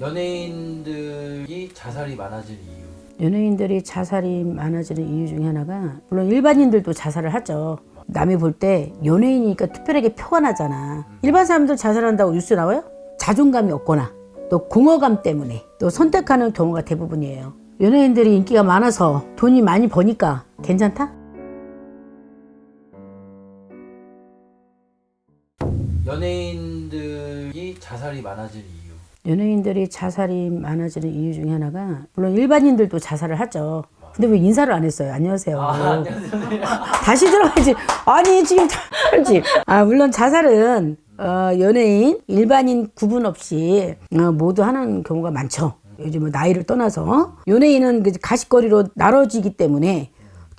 연예인들이 자살이 많아진 이유. 연예인들이 자살이 많아지는 이유 중에 하나가 물론 일반인들도 자살을 하죠. 남이 볼 때 연예인이니까 특별하게 표가 나잖아. 일반 사람들 자살한다고 뉴스 나와요? 자존감이 없거나 또 공허감 때문에 또 선택하는 경우가 대부분이에요. 연예인들이 인기가 많아서 돈이 많이 버니까 괜찮다? 연예인들이 자살이 많아진 이유. 연예인들이 자살이 많아지는 이유 중에 하나가 물론 일반인들도 자살을 하죠. 근데 왜 인사를 안 했어요? 안녕하세요. 아, 안녕하세요. 다시 들어가야지. 아니 지금 다르지. 아 물론 자살은 어, 연예인, 일반인 구분 없이 어, 모두 하는 경우가 많죠. 요즘 뭐 나이를 떠나서 연예인은 그 가십거리로 나눠지기 때문에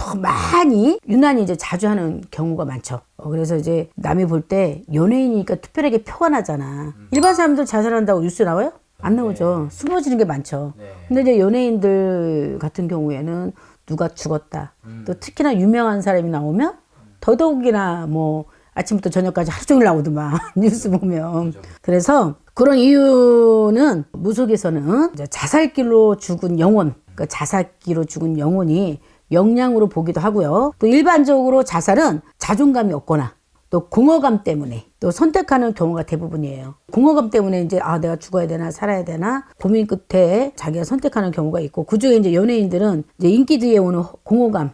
더 많이 유난히 이제 자주 하는 경우가 많죠. 어, 그래서 이제 남이 볼 때 연예인이니까 특별하게 표가 나잖아. 일반 사람들 자살한다고 뉴스 나와요? 안 나오죠. 숨어지는 게 많죠. 네. 근데 이제 연예인들 같은 경우에는 누가 죽었다. 또 특히나 유명한 사람이 나오면 더더욱이나 뭐 아침부터 저녁까지 하루 종일 나오더만 뉴스 보면. 그래서 그런 이유는 무속에서는 자살길로 죽은 영혼, 그 자살길로 죽은 영혼이 영양으로 보기도 하고요. 또 일반적으로 자살은 자존감이 없거나 또 공허감 때문에 또 선택하는 경우가 대부분이에요. 공허감 때문에 이제 아 내가 죽어야 되나 살아야 되나 고민 끝에 자기가 선택하는 경우가 있고 그중에 이제 연예인들은 이제 인기 뒤에 오는 공허감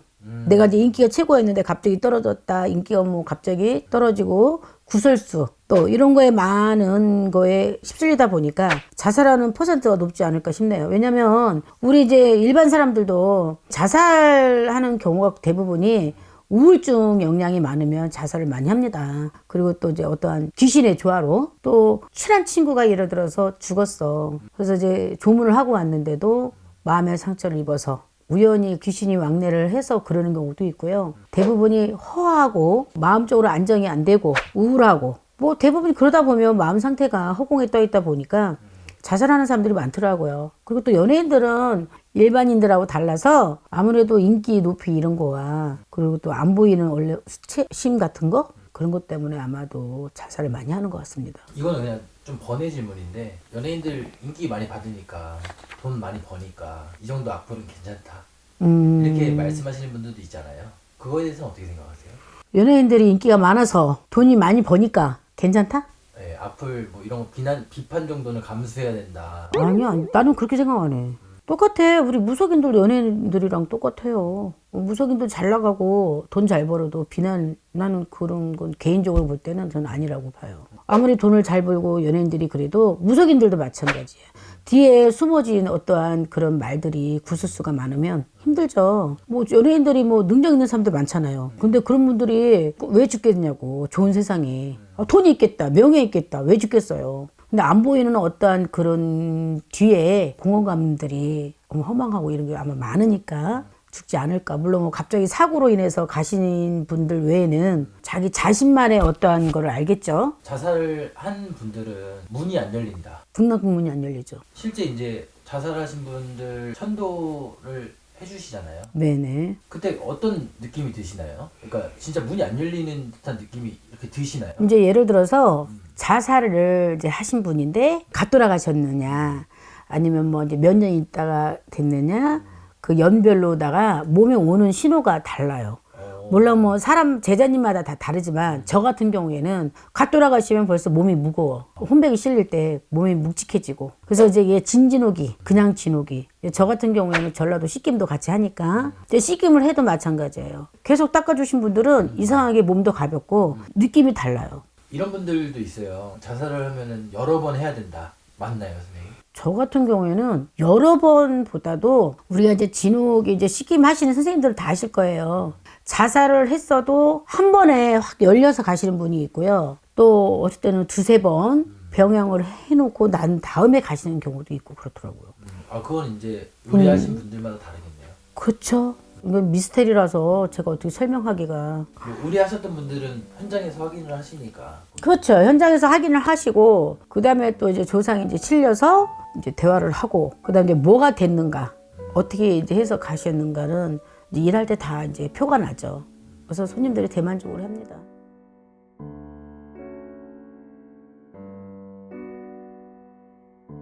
내가 이제 인기가 최고였는데 갑자기 떨어졌다 인기가 뭐 갑자기 떨어지고 구설수 또 이런 거에 많은 거에 휩쓸리다 보니까 자살하는 퍼센트가 높지 않을까 싶네요. 왜냐면 우리 이제 일반 사람들도 자살하는 경우가 대부분이 우울증 영향이 많으면 자살을 많이 합니다. 그리고 또 이제 어떠한 귀신의 조화로 또 친한 친구가 예를 들어서 죽었어. 그래서 이제 조문을 하고 왔는데도 마음의 상처를 입어서 우연히 귀신이 왕래를 해서 그러는 경우도 있고요. 대부분이 허하고 마음적으로 안정이 안 되고 우울하고 뭐 대부분 그러다 보면 마음 상태가 허공에 떠 있다 보니까 자살하는 사람들이 많더라고요. 그리고 또 연예인들은 일반인들하고 달라서 아무래도 인기 높이 이런 거와 그리고 또 안 보이는 원래 수치심 같은 거 그런 것 때문에 아마도 자살을 많이 하는 것 같습니다. 이거는 그냥 좀 번외 질문인데 연예인들 인기 많이 받으니까 돈 많이 버니까 이 정도 악플은 괜찮다. 음, 이렇게 말씀하시는 분들도 있잖아요. 그거에 대해서는 어떻게 생각하세요? 연예인들이 인기가 많아서 돈이 많이 버니까 괜찮다? 네, 악플 뭐 이런 거 비난 비판 정도는 감수해야 된다. 아니야, 나는 그렇게 생각 안 해. 똑같아. 우리 무속인들 연예인들이랑 똑같아요. 무속인들 잘 나가고 돈 잘 벌어도 비난, 나는 그런 건 개인적으로 볼 때는 저는 아니라고 봐요. 아무리 돈을 잘 벌고 연예인들이 그래도 무속인들도 마찬가지예요. 뒤에 숨어진 어떠한 그런 말들이 구설수가 많으면 힘들죠. 뭐 연예인들이 뭐 능력 있는 사람들 많잖아요. 근데 그런 분들이 왜 죽겠냐고. 좋은 세상에. 아, 돈이 있겠다. 명예 있겠다. 왜 죽겠어요. 근데 안 보이는 어떠한 그런 뒤에 공허감들이 허망하고 이런 게 아마 많으니까 죽지 않을까. 물론 뭐 갑자기 사고로 인해서 가신 분들 외에는 자기 자신만의 어떠한 거를 알겠죠. 자살을 한 분들은 문이 안 열린다. 등락문이 안 열리죠. 실제 이제 자살하신 분들 천도를 해주시잖아요. 네네. 그때 어떤 느낌이 드시나요? 그러니까 진짜 문이 안 열리는 듯한 느낌이 이렇게 드시나요? 이제 예를 들어서 자살을 이제 하신 분인데 갓 돌아가셨느냐 아니면 뭐 이제 몇 년 있다가 됐느냐 그 연별로다가 몸에 오는 신호가 달라요. 어, 물론 뭐 사람 제자님마다 다 다르지만 저 같은 경우에는 갓 돌아가시면 벌써 몸이 무거워. 혼백이 실릴 때 몸이 묵직해지고. 그래서 이제 이게 진진옥이 그냥 진옥이 저 같은 경우에는 전라도 씻김도 같이 하니까 이제 씻김을 해도 마찬가지예요. 계속 닦아주신 분들은 이상하게 몸도 가볍고 느낌이 달라요 이런 분들도 있어요. 자살을 하면은 여러 번 해야 된다. 맞나요, 선생님? 저 같은 경우에는 여러 번보다도 우리가 이제 진옥이 이제 식임 하시는 선생님들 다 아실 거예요. 자살을 했어도 한 번에 확 열려서 가시는 분이 있고요. 또 어떨 때는 두세 번 병양을 해놓고 난 다음에 가시는 경우도 있고 그렇더라고요. 음, 아 그건 이제 의뢰하신 분들마다 다르겠네요. 그렇죠. 이건 미스테리라서 제가 어떻게 설명하기가 뭐 의뢰하셨던 분들은 현장에서 확인을 하시니까 그렇죠. 현장에서 확인을 하시고 그 다음에 또 이제 조상이 이제 실려서 이제 대화를 하고 그 다음에 이제 뭐가 됐는가 어떻게 이제 해서 가셨는가는 이제 일할 때 다 이제 표가 나죠. 그래서 손님들이 대만족을 합니다.